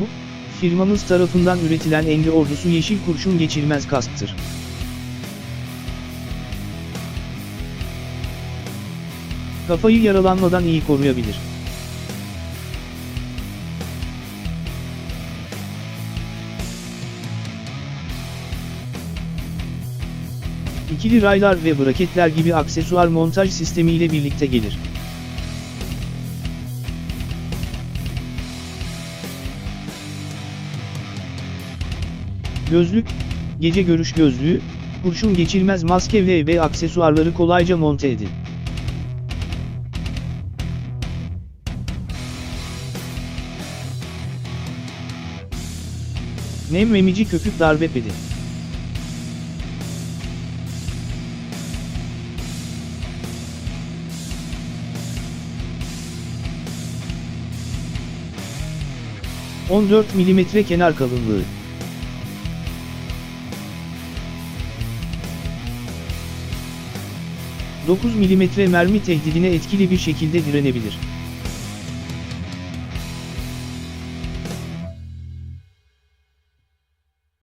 Bu, firmamız tarafından üretilen Engli ordusu yeşil kurşun geçirmez kasktır. Kafayı yaralanmadan iyi koruyabilir. İkili raylar ve braketler gibi aksesuar montaj sistemiyle birlikte gelir. Gözlük, gece görüş gözlüğü, kurşun geçirmez maske ve ve aksesuarları kolayca monte edin. Nem emici köpük darbe pedi. ...14 mm kenar kalınlığı. 9 mm mermi tehdidine etkili bir şekilde direnebilir.